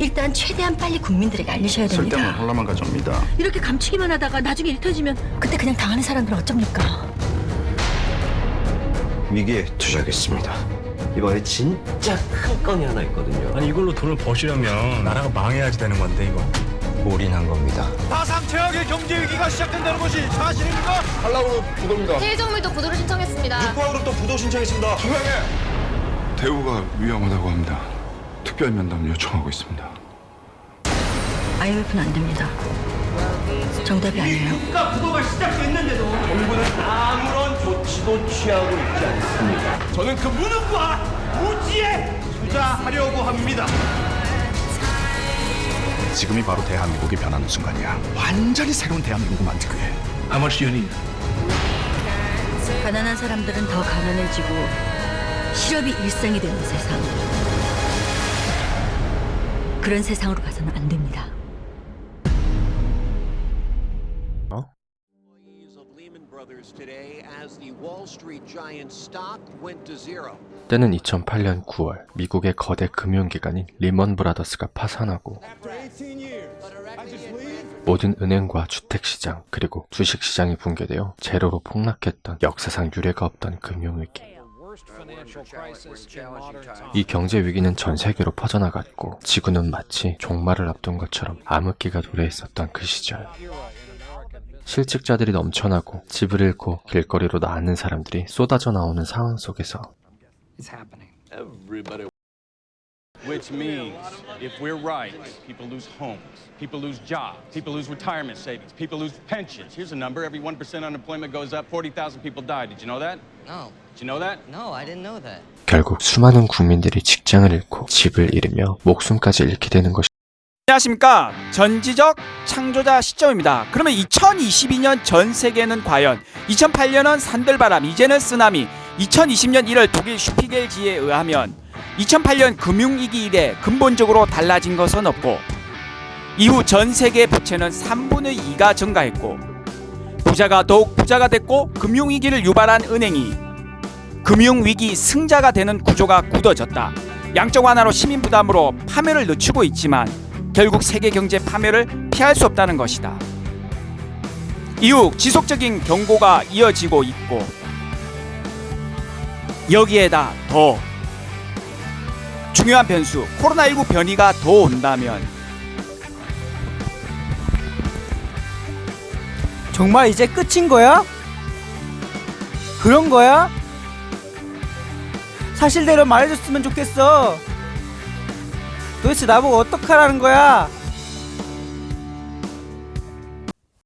일단 최대한 빨리 국민들에게 알리셔야 됩니다. 쓸데없는 혼란만 가져옵니다. 이렇게 감추기만 하다가 나중에 일 터지면 그때 그냥 당하는 사람들은 어쩝니까? 위기에 투자하겠습니다. 이번에 진짜 큰 건이 하나 있거든요. 아니 이걸로 돈을 버시려면 나라가 망해야지 되는 건데 이거 올인한 겁니다. 파상 최악의 경제 위기가 시작된다는 것이 사실입니까? 해일정밀도 구도를 신청했습니다. 대우가 위험하다고 합니다. 특별 면담 요청하고 있습니다. IMF는 안 됩니다. 정답이 아니에요. 저는 그 무능과 무지에 투자하려고 합니다. 지금이 바로 대한민국이 변하는 순간이야. 완전히 새로운 대한민국 만들기 위해. How much do you need? 가난한 사람들은 더 가난해지고 실업이 일상이 되는 세상. 그런 세상으로 가서는 안 됩니다. zero. 때는 2008년 9월 미국의 거대 금융기관인 리먼 브라더스가 파산하고 모든 은행과 주택시장 그리고 주식시장이 붕괴되어 제로로 폭락했던 역사상 유례가 없던 금융위기 이 경제 위기는 전 세계로 퍼져나갔고 지구는 마치 종말을 앞둔 것처럼 암흑기가 도래 있었던 그 시절. 실직자들이 넘쳐나고 집을 잃고 길거리로 나앉는 사람들이 쏟아져 나오는 상황 속에서 Which means, if we're right, people lose homes, people lose jobs, people lose retirement savings, people lose pensions. Here's a number every 1% unemployment goes up, 40,000 people die. Did you know that? No, Did you know that? no, I didn't know that. 결국 수많은 국민들이 직장을 잃고 집을 잃으며 목숨까지 잃게 되는 것이 안녕하십니까 전지적 창조자 시점입니다 그러면 2022년 전 세계는 과연 2008년은 산들바람 이제는 쓰나미 2020년 1월 독일 슈피겔지에 의하면 2008년 금융위기 이래 근본적으로 달라진 것은 없고 이후 전 세계 부채는 3분의 2가 증가했고 부자가 더욱 부자가 됐고 금융위기를 유발한 은행이 금융위기 승자가 되는 구조가 굳어졌다 양적 완화로 시민 부담으로 파멸을 늦추고 있지만 결국 세계 경제 파멸을 피할 수 없다는 것이다. 이후 지속적인 경고가 이어지고 있고 여기에다 더 중요한 변수 코로나19 변이가 더 온다면 정말 이제 끝인 거야? 그런 거야? 사실대로 말해줬으면 좋겠어. 도대체 나보고 어떡하라는 거야?